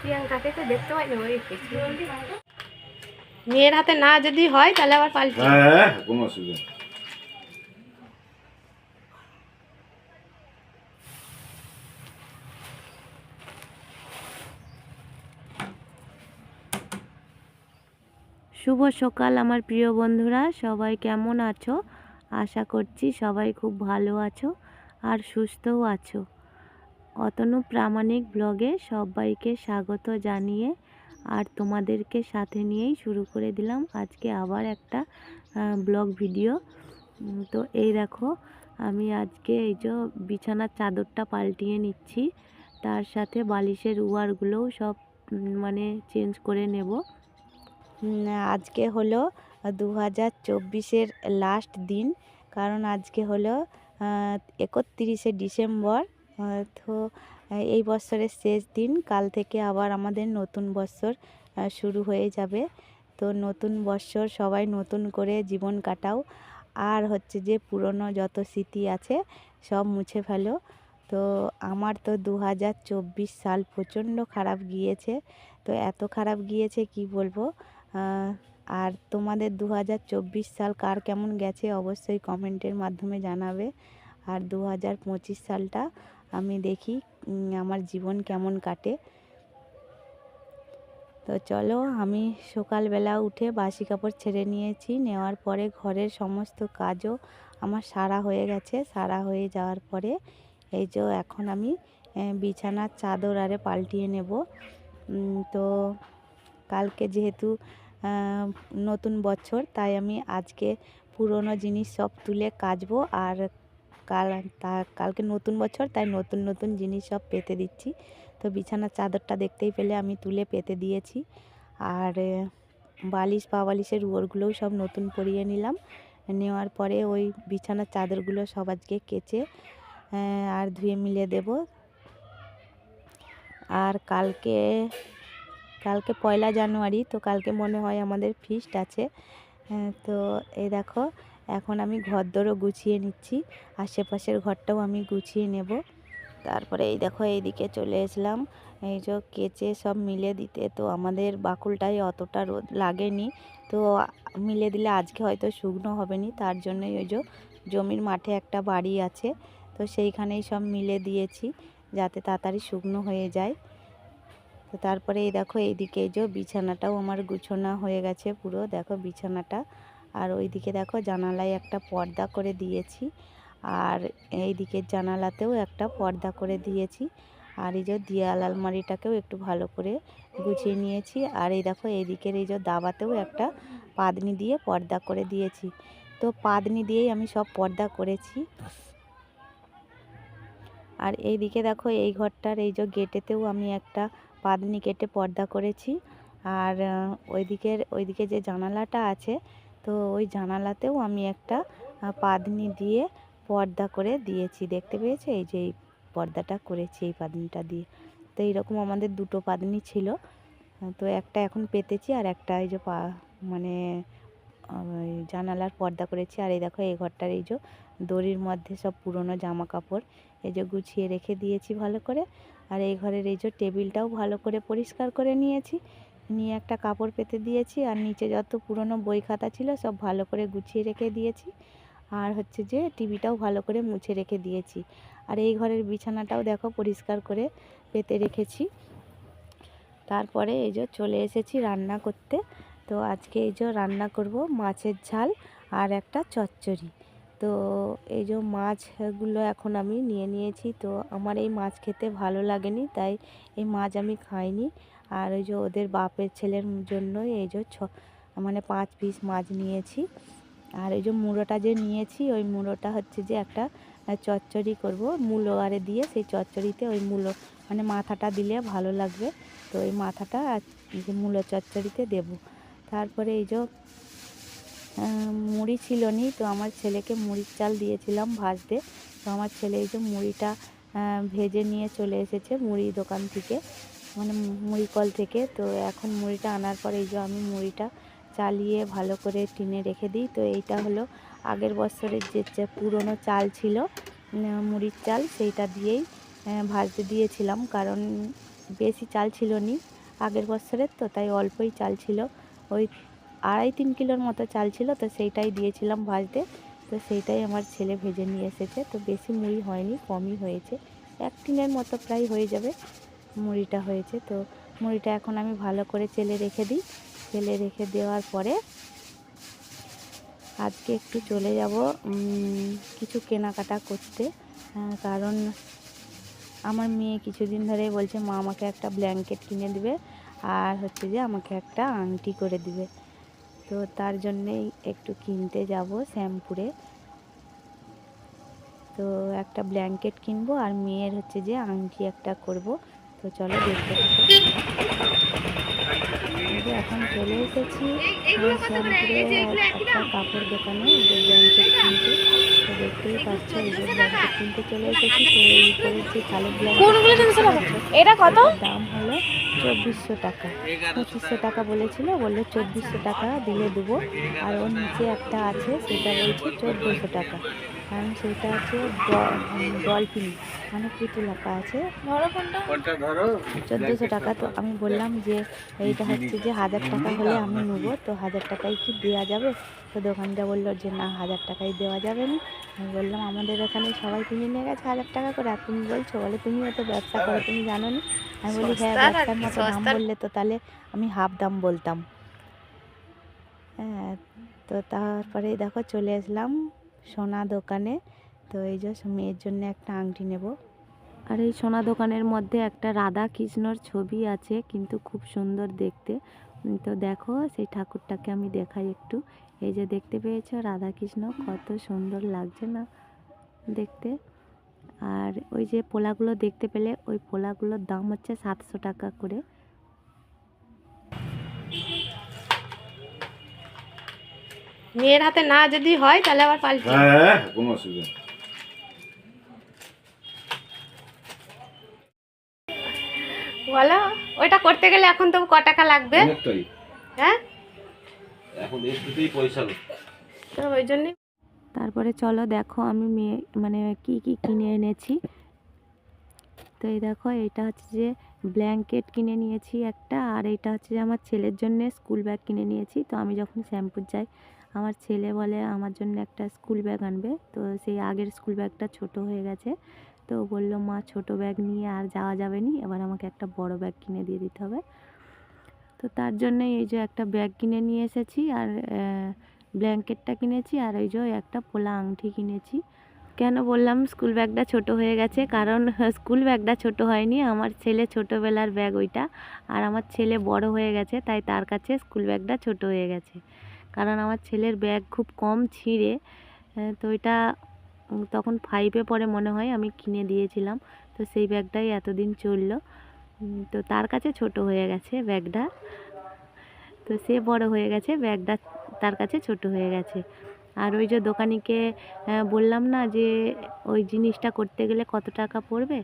প্রিয়াঙ্কাকে তো দেখতে পাই না মেয়ের হাতে না যদি হয় তাহলে আবার পাল্টে শুভ সকাল আমার প্রিয় বন্ধুরা, সবাই কেমন আছো? আশা করছি সবাই খুব ভালো আছো আর সুস্থও আছো। অতনু প্রামাণিক ব্লগে সবাইকে স্বাগত জানিয়ে আর তোমাদেরকে সাথে নিয়েই শুরু করে দিলাম আজকে আবার একটা ব্লগ ভিডিও। তো এই দেখো, আমি আজকে এই যে বিছানার চাদরটা পাল্টিয়ে নিচ্ছি, তার সাথে বালিশের উয়ারগুলোও সব মানে চেঞ্জ করে নেব। আজকে হলো দু হাজার চব্বিশের লাস্ট দিন, কারণ আজকে হলো একত্রিশে ডিসেম্বর। তো এই বছরের শেষ দিন, কাল থেকে আবার আমাদের নতুন বছর শুরু হয়ে যাবে। তো নতুন বছর সবাই নতুন করে জীবন কাটাও। আর হচ্ছে যে পুরনো যত স্মৃতি আছে, সব মুছে ফেলো। তো আমার তো দু হাজার চব্বিশ সাল প্রচণ্ড খারাপ গিয়েছে। তো এত খারাপ গিয়েছে কি বলব? আর তোমাদের দু হাজার চব্বিশ সাল কার কেমন গেছে অবশ্যই কমেন্টের মাধ্যমে জানাবে। আর দু হাজার পঁচিশ সালটা আমি দেখি আমার জীবন কেমন কাটে। তো চলো, আমি সকালবেলা উঠে বাসি কাপড় ছেড়ে নিয়েছি। নেওয়ার পরে ঘরের সমস্ত কাজও আমার সারা হয়ে গেছে। সারা হয়ে যাওয়ার পরে এই যে এখন আমি বিছানার চাদর আরে পাল্টিয়ে নেব। তো কালকে যেহেতু নতুন বছর, তাই আমি আজকে পুরনো জিনিস সব তুলে কাচবো। আর কাল কালকে নতুন বছর, তাই নতুন নতুন জিনিস সব পেতে দিচ্ছি। তো বিছানার চাদরটা দেখতেই পেলে আমি তুলে পেতে দিয়েছি। আর বালিশ, পা বালিশের উয়োরগুলোও সব নতুন পরিয়ে নিলাম। নেওয়ার পরে ওই বিছানার চাদরগুলো সব আজকে কেচে আর ধুয়ে মিলে দেব। আর কালকে কালকে পয়লা জানুয়ারি, তো কালকে মনে হয় আমাদের ফিস্ট আছে। তো এই দেখো এখন আমি ঘরদোরও গুছিয়ে নিচ্ছি, আশেপাশের ঘরটাও আমি গুছিয়ে নেব। তারপরে এই দেখো, এইদিকে চলে এসলাম। এই যে কেচে সব মিলে দিতে, তো আমাদের বাকুলটায় অতটা রোদ লাগেনি। তো মিলে দিলে আজকে হয়তো শুকনো হবে নি তার জন্যই ওই যে জমির মাঠে একটা বাড়ি আছে। তো সেইখানেই সব মিলে দিয়েছি, যাতে তাড়াতাড়ি শুকনো হয়ে যায়। তো তারপরে এই দেখো, এইদিকে এই যে বিছানাটাও আমার গুছোনা হয়ে গেছে পুরো। দেখো বিছানাটা আর ওইদিকে দেখো জানালায় একটা পর্দা করে দিয়েছি। আর এই দিকের জানালাতেও একটা পর্দা করে দিয়েছি। আর এই যে দেয়াল আলমারিটাকেও একটু ভালো করে গুছিয়ে নিয়েছি। আর এই দেখো এইদিকের এই যে দাবাতেও একটা পাদনি দিয়ে পর্দা করে দিয়েছি। তো পাদনি দিয়েই আমি সব পর্দা করেছি। আর এইদিকে দেখো এই ঘরটার এই যে গেটেতেও আমি একটা পাদনি কেটে পর্দা করেছি। আর ওইদিকের, ওইদিকে যে জানালাটা আছে তো ওই জানালাতেও আমি একটা পাদনি দিয়ে পর্দা করে দিয়েছি। দেখতে পেয়েছ? এই যে এই পর্দাটা করেছি, এই পাদনিটা দিয়ে। তো এইরকম আমাদের দুটো পাদনি ছিল। তো একটা এখন পেতেছি আর একটা এই যে পা মানে জানালার পর্দা করেছি। আর এই দেখো, এই ঘরটার এই যে দড়ির মধ্যে সব পুরনো জামা কাপড় এই যে গুছিয়ে রেখে দিয়েছি ভালো করে। আর এই ঘরের এই যে টেবিলটাও ভালো করে পরিষ্কার করে নিয়েছি। নিয়ে একটা কাপড় পেতে দিয়েছি। আর নিচে যত পুরনো বই খাতা ছিল সব ভালো করে গুছিয়ে রেখে দিয়েছি। আর হচ্ছে যে টিভিটাও ভালো করে মুছে রেখে দিয়েছি। আর এই ঘরের বিছানাটাও দেখো পরিষ্কার করে পেতে রেখেছি। তারপরে এই যে চলে এসেছি রান্না করতে। তো আজকে এই যে রান্না করব মাছের ঝাল আর একটা চচ্চড়ি। তো এই যে মাছগুলো এখন আমি নিয়ে নিয়েছি। তো আমার এই মাছ খেতে ভালো লাগেনি, তাই এই মাছ আমি খাইনি। আর ওই যে ওদের বাপের ছেলের জন্যই এই যে ছ মানে পাঁচ পিস মাছ নিয়েছি। আর এই যে মুড়োটা যে নিয়েছি, ওই মুড়োটা হচ্ছে যে একটা চচ্চড়ি করব, মূলো আরে দিয়ে সেই চচ্চড়িতে ওই মূলো মানে মাথাটা দিলে ভালো লাগবে। তো ওই মাথাটা আর মূলো চচ্চড়িতে দেব। তারপরে এই যে মুড়ি ছিল নি, তো আমার ছেলেকে মুড়ির চাল দিয়েছিলাম ভাজতে। তো আমার ছেলে এই যে মুড়িটা ভেজে নিয়ে চলে এসেছে মুড়ি দোকান থেকে। মানে মুড়ি কল থেকে। তো এখন মুড়িটা আনার পরে এই যে আমি মুড়িটা চালিয়ে ভালো করে টিনে রেখে দিই। তো এইটা হলো আগের বছরের যে পুরনো চাল ছিল মুড়ির চাল, সেইটা দিয়েই ভাজতে দিয়েছিলাম। কারণ বেশি চাল ছিল নি আগের বছরের, তো তাই অল্পই চাল ছিল। ওই আড়াই, তিন কিলোর মতো চাল ছিল, তো সেইটাই দিয়েছিলাম ভাজতে। তো সেইটাই আমার ছেলে ভেজে নিয়ে এসেছে। তো বেশি মুড়ি হয়নি, কমই হয়েছে। এক টিনের মতো প্রায় হয়ে যাবে। মুড়িটা হয়েছে। তো মুড়িটা এখন আমি ভালো করে চেলে রেখে দিই। চেলে রেখে দেওয়ার পরে আজকে একটু চলে যাব কিছু কেনাকাটা করতে। কারণ আমার মেয়ে কিছুদিন ধরে বলছে, মা আমাকে একটা ব্ল্যাঙ্কেট কিনে দিবে আর হচ্ছে যে আমাকে একটা আংটি করে দিবে। তো তার জন্যেই একটু কিনতে যাব শ্যামপুরে। তো একটা ব্ল্যাঙ্কেট কিনবো আর মেয়ের হচ্ছে যে আংটি একটা করব। তো চলো দেখতে থাকো। এখন চলে এসেছি একটা কাপড় দোকানে যে ব্ল্যাঙ্কেট কিনতে। তো দেখতেই পাচ্ছ এই যে ব্ল্যাঙ্কেট কিনতে চলে এসেছি। তো এই করে যে কালো ব্ল্যাঙ্কেট এটা কত? দাম হলো চব্বিশশো টাকা। পঁচিশশো টাকা বলেছিল বলল চব্বিশশো টাকা দিলে দেবো। আর ওর নিচে একটা আছে সেটা বলছে চোদ্দোশো টাকা। কারণ সেটা আছে ডলফিন মানে পুতুল আঁকা আছে। কোনটা? ধরো? চোদ্দোশো টাকা। তো আমি বললাম যে এইটা হচ্ছে যে হাজার টাকা হলে আমি নেব। তো হাজার টাকায় কি দেওয়া যাবে? তো দোকানটা বলল যে না হাজার টাকায় দেওয়া যাবে না। আমি বললাম আমাদের এখানে সবাই কিনে নিয়ে গেছে হাজার টাকা করে। আর তুমি বলছো বলে তুমিও তো ব্যবসা করো তুমি জানো না? আমি বলি হ্যাঁ ব্যবসার মতো দাম বললে তো তাহলে আমি হাফ দাম বলতাম। হ্যাঁ তো তারপরে দেখো চলে আসলাম। সোনা দোকানে। তো এই যে মেয়ের জন্য একটা আংটি নেব। আর এই সোনা দোকানের মধ্যে একটা রাধা কৃষ্ণর ছবি আছে, কিন্তু খুব সুন্দর দেখতে। তো দেখো, সেই ঠাকুরটাকে আমি দেখাই একটু। এই যে দেখতে পেয়েছ, রাধা কৃষ্ণ, কত সুন্দর লাগছে না দেখতে। আর ওই যে পোলাগুলো দেখতে পেলে, ওই পোলাগুলোর দাম হচ্ছে সাতশো টাকা করে। মেয়ের হাতে না যদি হয় তাহলে আবার পাল্টে। হ্যাঁ কোনো অসুবিধা নেই। বলো ওইটা করতে গেলে এখন তো ক টাকা লাগবে? হ্যাঁ? এখন একটুতেই পয়সা তো ওই তারপরে চলো দেখো আমি মেয়ে মানে কি কি কিনে এনেছি। তো এই দেখো এটা হচ্ছে যে ব্ল্যাঙ্কেট কিনে নিয়েছি একটা আর এটা হচ্ছে যে আমার ছেলের জন্য স্কুল ব্যাগ কিনে নিয়েছি। তো আমি যখন শ্যাম্পুর যাই আমার ছেলে বলে আমার জন্য একটা স্কুল ব্যাগ আনবে। তো সেই আগের স্কুল ব্যাগটা ছোট হয়ে গেছে। তো বলল, মা, ছোট ব্যাগ নিয়ে আর যাওয়া যাবে নি। এবার আমাকে একটা বড় ব্যাগ কিনে দিয়ে দিতে হবে। তো তার জন্যই এই যে একটা ব্যাগ কিনে নিয়ে এসেছি আর ব্ল্যাঙ্কেটটা কিনেছি আর ওই যে একটা পোলা আংটি কিনেছি। কেন বললাম, স্কুল ব্যাগটা ছোট হয়ে গেছে। কারণ স্কুল ব্যাগটা ছোট হয়নি। আমার ছেলে ছোটোবেলার ব্যাগ ওইটা। আর আমার ছেলে বড় হয়ে গেছে, তাই তার কাছে স্কুল ব্যাগটা ছোট হয়ে গেছে। কারণ আমার ছেলের ব্যাগ খুব কম ছিঁড়ে তো এটা তখন ফাইভে পরে মনে হয় আমি কিনে দিয়েছিলাম। তো সেই ব্যাগটাই এতদিন চলল। তো তার কাছে ছোট হয়ে গেছে ব্যাগটা। তো সে বড় হয়ে গেছে, ব্যাগটা তার কাছে ছোট হয়ে গেছে। আর ওই যে দোকানিকে বললাম না যে, ওই জিনিসটা করতে গেলে কত টাকা পড়বে?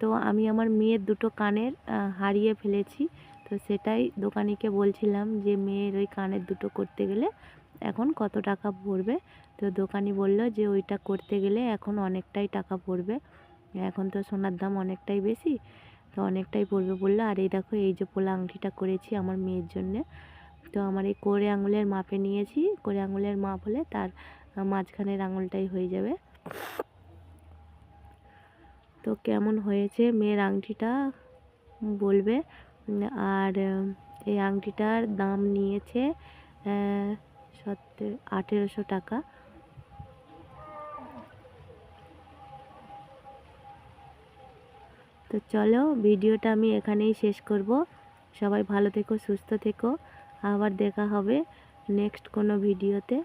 তো আমি আমার মেয়ের দুটো কানের হারিয়ে ফেলেছি। তো সেটাই দোকানিকে বলছিলাম যে, মেয়ের ওই কানের দুটো করতে গেলে এখন কত টাকা পড়বে? তো দোকানি বলল যে, ওইটা করতে গেলে এখন অনেকটাই টাকা পড়বে। এখন তো সোনার দাম অনেকটাই বেশি, তো অনেকটাই পড়বে। বলল, আর এই দেখো, এই যে পোলা আংটিটা করেছি আমার মেয়ের জন্যে। তো আমার এই কোড়ে আঙুলের মাপে নিয়েছি কোড়ে আঙুলের মাপ হলে তার মাঝখানের আঙুলটাই হয়ে যাবে। তো কেমন হয়েছে মেয়ের আংটিটা বলবে? আর, এই আংটিটার দাম নিয়েছে সত্তর আঠেরোশো টাকা। তো চলো, ভিডিওটা আমি এখানেই শেষ করব। সবাই ভালো থেকো, সুস্থ থেকো। আবার দেখা হবে নেক্সট কোনো ভিডিওতে।